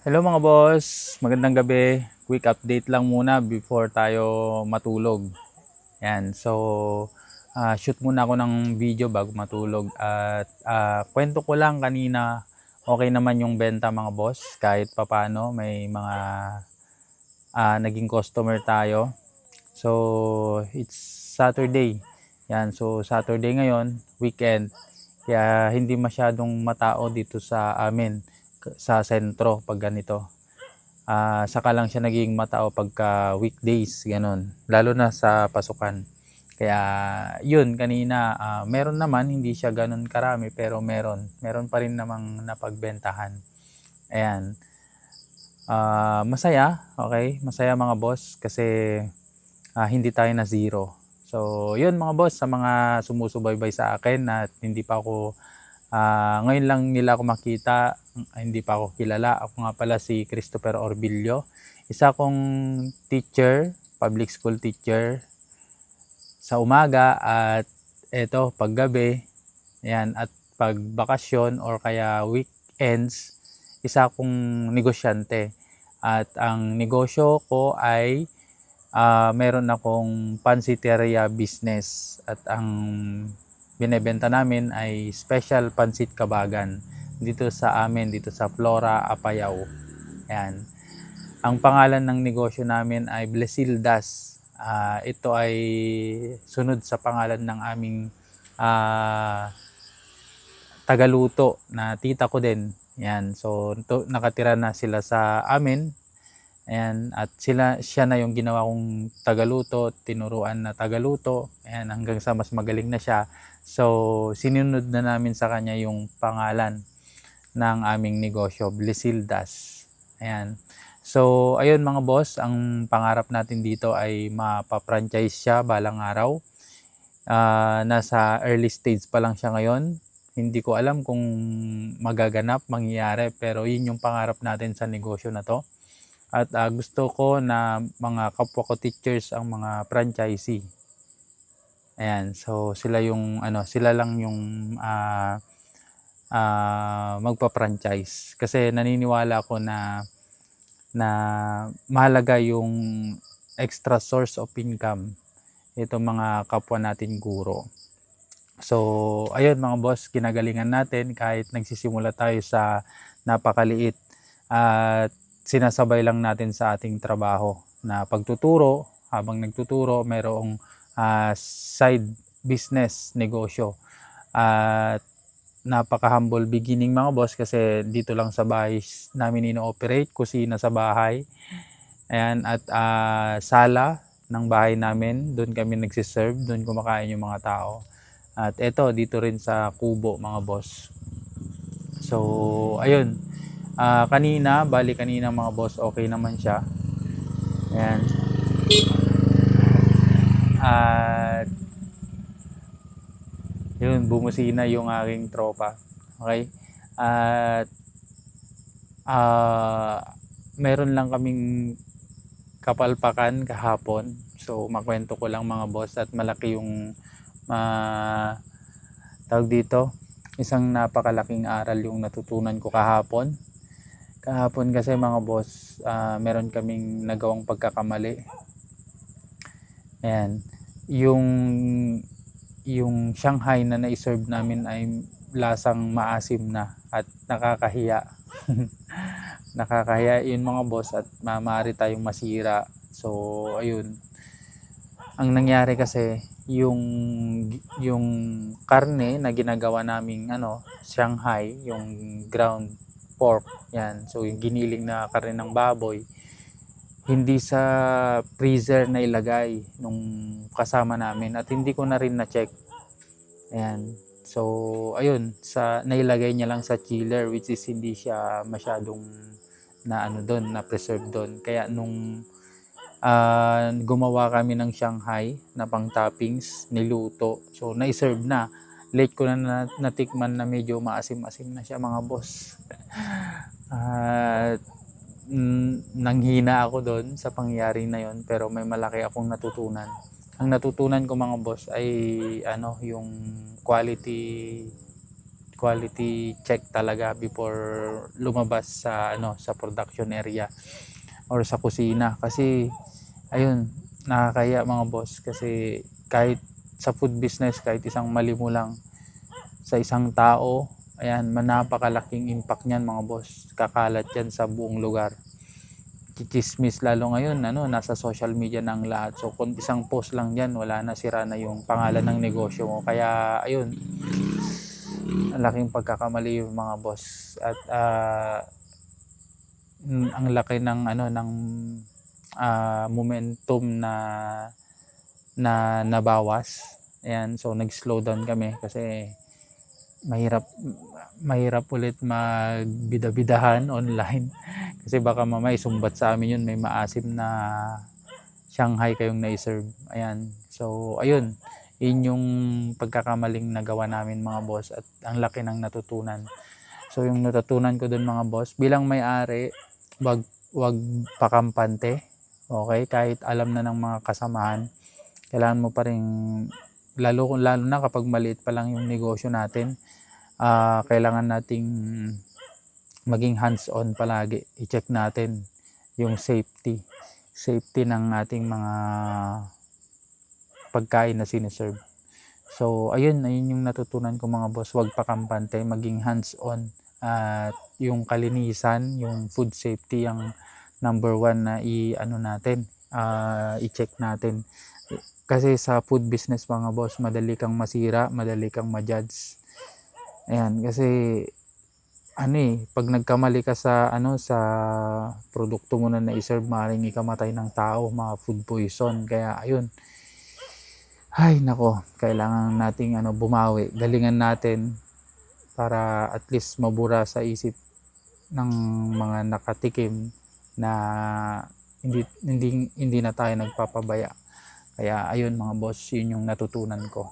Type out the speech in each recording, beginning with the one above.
Hello mga boss, magandang gabi. Quick update lang muna before tayo matulog. Yan, so ah, shoot muna ako ng video bago matulog at ah, kwento ko lang kanina okay naman yung benta mga boss kahit papano may mga ah, naging customer tayo. So it's Saturday. Yan, so Saturday ngayon, weekend. Kaya hindi masyadong matao dito sa amin sa sentro pag ganito. Ah, saka lang siya naging matao pagka weekdays, ganun. Lalo na sa pasukan. Kaya yun kanina, ah, meron naman hindi siya ganun karami pero meron. Meron pa rin namang napagbentahan. Ayan. Ah, masaya, okay? Masaya mga boss kasi ah, hindi tayo na zero. So, yun mga boss, sa mga sumusubaybay sa akin at hindi pa ako Ah, ngayon lang nila ako makita, hindi pa ako kilala. Ako nga pala si Christopher Orbilio. Isa akong teacher, public school teacher sa umaga at eto paggabi. Yan at pag bakasyon or kaya weekends, isa akong negosyante. At ang negosyo ko ay ah, meron akong pansiteria business at ang binebenta namin ay special pansit kabagan dito sa amin dito sa Flora Apayao. Ayan. Ang pangalan ng negosyo namin ay Blesildas. Ah, ito ay sunod sa pangalan ng aming ah, tagaluto na tita ko din. Yan. So to, nakatira na sila sa amin. Ayan, at sila siya na yung ginawa kong tagaluto, tinuruan na tagaluto. Ayan, hanggang sa mas magaling na siya. So, sinunod na namin sa kanya yung pangalan ng aming negosyo, Blisildas. Ayan. So, ayun mga boss, ang pangarap natin dito ay mapa-franchise siya balang araw. Ah, nasa early stage pa lang siya ngayon. Hindi ko alam kung magaganap, mangyayari, pero yun yung pangarap natin sa negosyo na to. At ah, gusto ko na mga kapwa ko teachers ang mga franchisee. Ayan, so sila yung ano, sila lang yung ah ah, magpa-franchise kasi naniniwala ako na na mahalaga yung extra source of income itong mga kapwa natin guro. So, ayun mga boss, kinagalingan natin kahit nagsisimula tayo sa napakaliit at sinasabay lang natin sa ating trabaho na pagtuturo, habang nagtuturo, mayroong ah, side business, negosyo. At napaka-humble beginning mga boss kasi dito lang sa bahay namin ino-operate, kusina sa bahay. Ayan, at ah, sala ng bahay namin, doon kami nagsiserve, doon kumakain yung mga tao. At eto, dito rin sa kubo mga boss. So, ayun. Ah, kanina, bali kanina mga boss, okay naman siya. Ayan. At yun, bumusina yung aking tropa. Okay? At ah meron lang kaming kapalpakan kahapon. So, makwento ko lang mga boss at malaki yung ma tawag dito, isang napakalaking aral yung natutunan ko kahapon. Kahapon kasi mga boss, ah, meron kaming nagawang pagkakamali. Ayan. Yung yung Shanghai na na-serve namin ay lasang maasim na at nakakahiya. nakakahiya yun mga boss at ma- maaari tayong masira. So, ayun. Ang nangyari kasi, yung yung karne na ginagawa naming ano, Shanghai, yung ground pork, yan. So, yung giniling na karne ng baboy, hindi sa freezer na ilagay nung kasama namin at hindi ko na rin na-check. Ayan. So, ayun, sa nailagay niya lang sa chiller which is hindi siya masyadong na ano doon, na preserve doon. Kaya nung ah, gumawa kami ng Shanghai na pang toppings, niluto. So, na-serve na. Late ko na, na natikman na medyo maasim-asim na siya mga boss. At mm, nanghina ako doon sa pangyayari na yon pero may malaki akong natutunan. Ang natutunan ko mga boss ay ano yung quality quality check talaga before lumabas sa ano sa production area or sa kusina kasi ayun nakakaya mga boss kasi kahit sa food business kahit isang mali mo lang sa isang tao ayan man- napakalaking impact niyan mga boss. Kakalat yan sa buong lugar. Chichismis lalo ngayon ano nasa social media ng lahat. So kung isang post lang yan wala na sira na yung pangalan ng negosyo mo. Kaya ayun ang laking pagkakamali yung mga boss. At mm, ang laki ng ano ng ah, momentum na na nabawas. Ayan so nag-slow down kami kasi mahirap mahirap ulit magbida-bidahan online. Kasi baka mamay sumbat sa amin yun may maasim na Shanghai kayong na-serve ayan so ayun yun yung pagkakamaling nagawa namin mga boss at ang laki ng natutunan. So yung natutunan ko dun mga boss bilang may-ari wag wag pakampante. Okay kahit alam na ng mga kasamahan kailangan mo pa rin lalo lalo na kapag maliit pa lang yung negosyo natin ah kailangan nating maging hands-on palagi. I-check natin yung safety safety ng ating mga pagkain na siniserve. So ayun ayun yung natutunan ko mga boss. Wag pakampante maging hands-on at yung kalinisan yung food safety ang number one na i ano natin ah, i-check natin kasi sa food business mga boss madali kang masira madali kang ma-judge. Ayan kasi ano eh pag nagkamali ka sa ano sa produkto mo na na-serve maaaring ikamatay ng tao mga food poison. Kaya ayun. Ay nako kailangan nating ano bumawi. Galingan natin para at least mabura sa isip ng mga nakatikim na hindi hindi hindi na tayo nagpapabaya kaya ayun mga boss yun yung natutunan ko.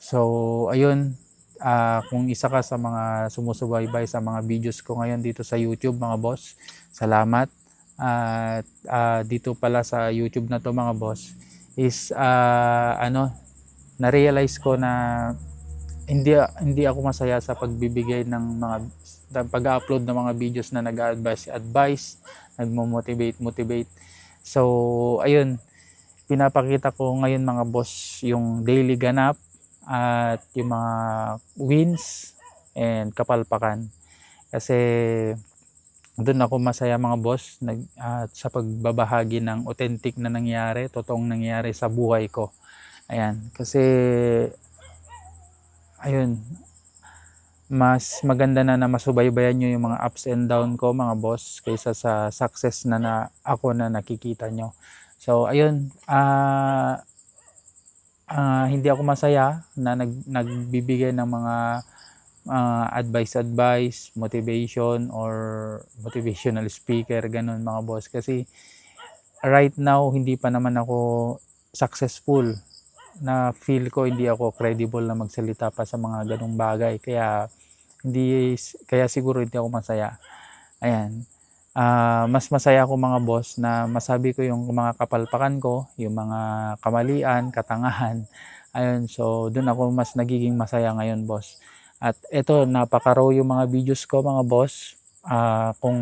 So ayun ah, kung isa ka sa mga sumusubaybay sa mga videos ko ngayon dito sa YouTube mga boss salamat. At ah, dito pala sa YouTube na to mga boss is ah, ano na-realize ko na hindi hindi ako masaya sa pagbibigay ng mga pag-upload ng mga videos na nag-advise advice nagmo-motivate motivate. So ayun pinapakita ko ngayon mga boss yung daily ganap at yung mga wins and kapalpakan. Kasi doon ako masaya mga boss nag, at sa pagbabahagi ng authentic na nangyari totoong nangyari sa buhay ko. Ayan. Kasi ayun mas maganda na na masubaybayan nyo yung mga ups and down ko mga boss kaysa sa success na, na ako na nakikita nyo so ayun ah ah, hindi ako masaya na nag, nagbibigay ng mga ah, advice advice motivation or motivational speaker ganun mga boss. Kasi right now hindi pa naman ako successful na feel ko hindi ako credible na magsalita pa sa mga ganung bagay. Kaya hindi kaya siguro hindi ako masaya. Ayan Ah, mas masaya ako mga boss na masabi ko yung mga kapalpakan ko yung mga kamalian katangahan. Ayun so doon ako mas nagiging masaya ngayon boss. At eto napaka-raw yung mga videos ko mga boss. Ah, kung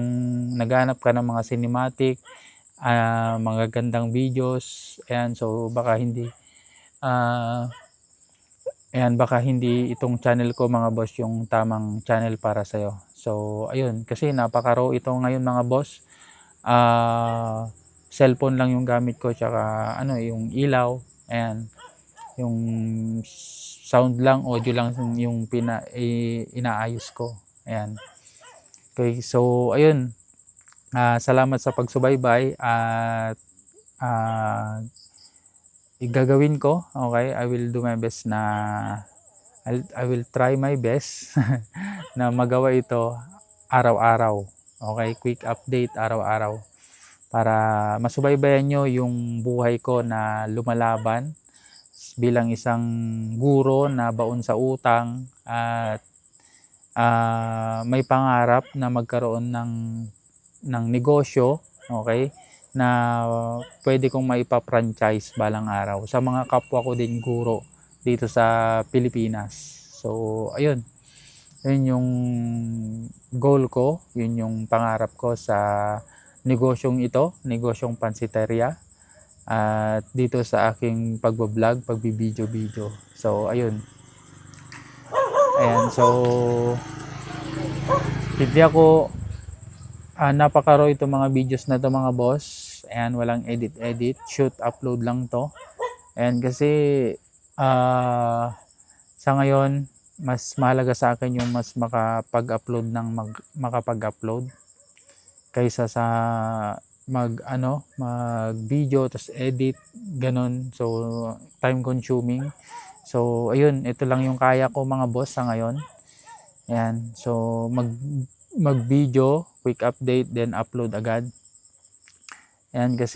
naghanap ka ng mga cinematic ah, mga gandang videos ayan so baka hindi ah ayan baka hindi itong channel ko mga boss yung tamang channel para sa'yo so ayun kasi napaka-raw ito ngayon mga boss. Ah cellphone lang yung gamit ko tsaka ano yung ilaw ayan. Yung sound lang audio lang yung pina, i- inaayos ko ayan. Okay so ayun. Ah, salamat sa pagsubaybay at ah igagawin ko okay? I will do my best na I'll, I will try my best na magawa ito araw-araw. Okay quick update araw-araw. Para masubaybayan nyo yung buhay ko na lumalaban bilang isang guro na baon sa utang at ah, may pangarap na magkaroon ng ng negosyo okay na pwede kong maipa-franchise balang araw. Sa mga kapwa ko din guro dito sa Pilipinas. So, ayun. Yun yung goal ko, yun yung pangarap ko sa negosyong ito, negosyong pansiteria. At dito sa aking pagbablog, pagbibideo-video. So, ayun. Ayan, so hindi ako ah, napakaro itong mga videos na to mga boss. Ayan, walang edit-edit. Shoot, upload lang to. Ayan, kasi ah, sa ngayon, mas mahalaga sa akin yung mas makapag-upload ng mag, makapag-upload kaysa sa mag ano mag video tapos edit ganun so time consuming so ayun ito lang yung kaya ko mga boss sa ngayon Ayan. So, mag, mag-video, quick update, then upload agad. Ayan, kasi